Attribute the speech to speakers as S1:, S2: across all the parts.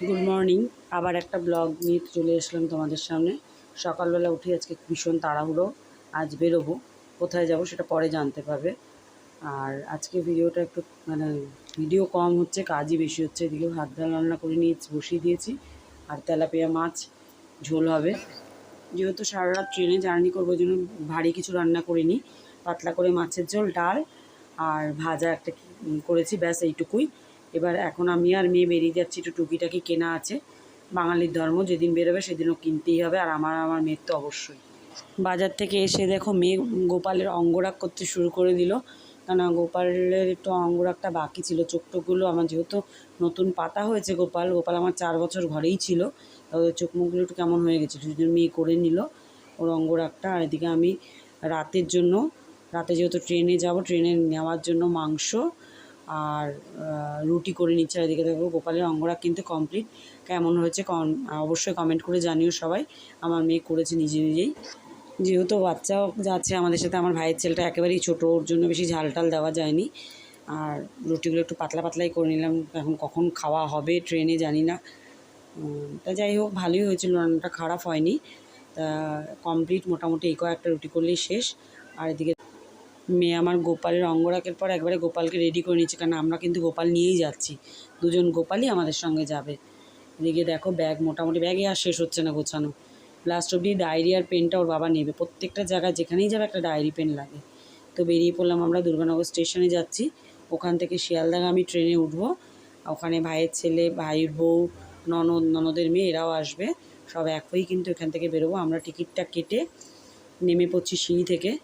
S1: Good morning আবার একটা blog নিয়ে চলে আসলাম তোমাদের সামনে। সকালবেলা উঠে আজকে ভীষণ তাড়াহুড়ো। আজ বেরোবো। কোথায় যাব সেটা পরে জানতে পারবে। আর আজকে ভিডিওটা একটু মানে ভিডিও কম হচ্ছে, কাজই বেশি হচ্ছে। এদিকে ভাত ডাল রান্না করে নিয়ে বসিয়ে দিয়েছি। আর তেলাপিয়া মাছ, ঝোল হবে। যেহেতু সারা রাত ট্রেনে জার্নি করব জন্য ভারী কিছু রান্না করিনি। পাতলা করে মাছের ঝোল, ডাল আর ভাজা একটা করেছি, ব্যাস এইটুকুই। এবার এখন আমি আর মেয়ে বেরিয়ে যাচ্ছি, একটু টুকিটাকি কেনা আছে। বাঙালির ধর্ম, যেদিন বেরোবে সেদিনও কিনতেই হবে, আর আমার আমার মেয়ের তো অবশ্যই। বাজার থেকে এসে দেখো মেয়ে গোপালের অঙ্গরাগ করতে শুরু করে দিল। কেন গোপালের একটু অঙ্গরাগটা বাকি ছিল চোখ টোকগুলো আমার যেহেতু নতুন পাতা হয়েছে গোপাল গোপাল আমার চার বছর ঘরেই ছিল। চোখ মুখগুলো একটু কেমন হয়ে গেছে জন্য মেয়ে করে নিল ওর অঙ্গরাগটা। আর এদিকে আমি রাতের জন্য, রাতে যেহেতু ট্রেনে যাব, ট্রেনে নেওয়ার জন্য মাংস আর রুটি করে নিচ্ছে আর এদিকে দেখো গোপালের অঙ্গরাগ কিন্তু কমপ্লিট কেমন হয়েছে অবশ্যই কমেন্ট করে জানিও সবাই। আমার মেয়ে করেছে নিজে নিজেই। যেহেতু বাচ্চাও যাচ্ছে আমাদের সাথে, আমার ভাইয়ের ছেলেটা একেবারেই ছোটো, ওর জন্য বেশি ঝাল টাল দেওয়া যায়নি। আর রুটিগুলো একটু পাতলা পাতলাই করে নিলাম। এখন কখন খাওয়া হবে ট্রেনে জানি না। তা যাই হোক, ভালোই হয়েছিল, রান্নাটা খারাপ হয়নি। তা কমপ্লিট মোটামুটি এই কয়েকটা রুটি করলেই শেষ। আর এদিকে মেয়ে আমার গোপালের অঙ্গরাগের পর একবারে গোপালকে রেডি করে নিচ্ছে কারণ আমরা কিন্তু গোপাল নিয়েই যাচ্ছি। দুজন গোপালই আমাদের সঙ্গে যাবে। এদিকে দেখো ব্যাগ মোটামুটি ব্যাগে আর শেষ হচ্ছে না গোছানো। লাস্ট অবধি ডায়েরি আর পেনটা ওর বাবা নেবে। প্রত্যেকটা জায়গায় যেখানেই যাবে একটা ডায়েরি পেন লাগে। তো বেরিয়ে পড়লাম আমরা দুর্গানগর স্টেশনে যাচ্ছি। ওখান থেকে শিয়ালদাগা আমি ট্রেনে উঠবো। ওখানে ভাইয়ের ছেলে, ভাইয়ের বউ, ননদ, ননদের মেয়ে এরাও আসবে। সব এক হয়েই কিন্তু এখান থেকে বেরোবো। আমরা টিকিটটা কেটে নেমে পড়ছি সিঁড়ি থেকে।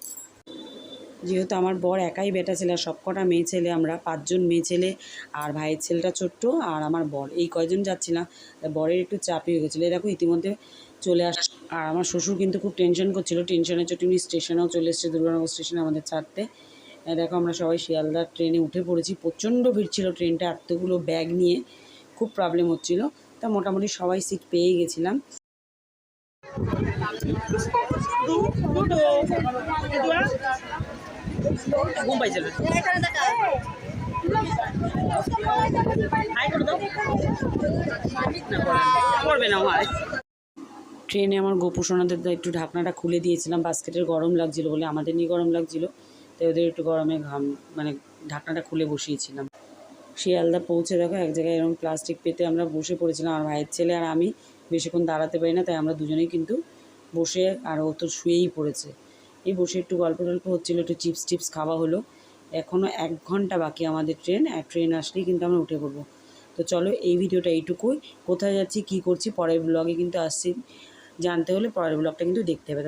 S1: যেহেতু আমার বর একাই বেটা ছেলে আর সবকটা মেয়ে ছেলে আমরা পাঁচজন মেয়ে ছেলে আর ভাইয়ের ছেলেটা ছোট্ট আর আমার বর এই কয়জন যাচ্ছিলাম বরের একটু চাপই হয়ে গেছিল দেখো ইতিমধ্যে চলে আস আর আমার শ্বশুর কিন্তু খুব টেনশন করছিল টেনশনের চোটে উনি স্টেশনেও চলে এসেছে দুর্গানগর স্টেশনে আমাদের ছাড়তে দেখো আমরা সবাই শিয়ালদার ট্রেনে উঠে পড়েছি প্রচণ্ড ভিড় ছিল ট্রেনটা এতগুলো ব্যাগ নিয়ে খুব প্রবলেম হচ্ছিল তা মোটামুটি সবাই সিট পেয়েই গেছিলাম ঘুম না ট্রেনে আমার গোপু সোনাদের একটু ঢাকনাটা খুলে দিয়েছিলাম, বাস্কেটের গরম লাগছিল বলে, আমাদের নিয়ে গরম লাগছিল, তাই ওদের একটু গরমে ঘাম মানে ঢাকনাটা খুলে বসিয়েছিলাম। শিয়ালদা পৌঁছে দেখো, এক জায়গায় এরকম প্লাস্টিক পেতে আমরা বসে পড়েছিলাম, আর ভাইয়ের ছেলে আর আমি বেশিক্ষণ দাঁড়াতে পারি না, তাই আমরা দুজনেই কিন্তু বসে, আর ও তো শুয়েই পড়েছে। এই বসে একটু গল্প টল্প হচ্ছিল, একটু চিপস টিপস খাওয়া হলো। এখনও এক ঘণ্টা বাকি আমাদের ট্রেন, আর ট্রেন আসলেই কিন্তু আমরা উঠে পড়ব। তো চলো এই ভিডিওটা এইটুকুই। কোথায় যাচ্ছি, কি করছি, পরের ব্লগে কিন্তু আসছি। জানতে হলে পরের ব্লগটা কিন্তু দেখতে হবে।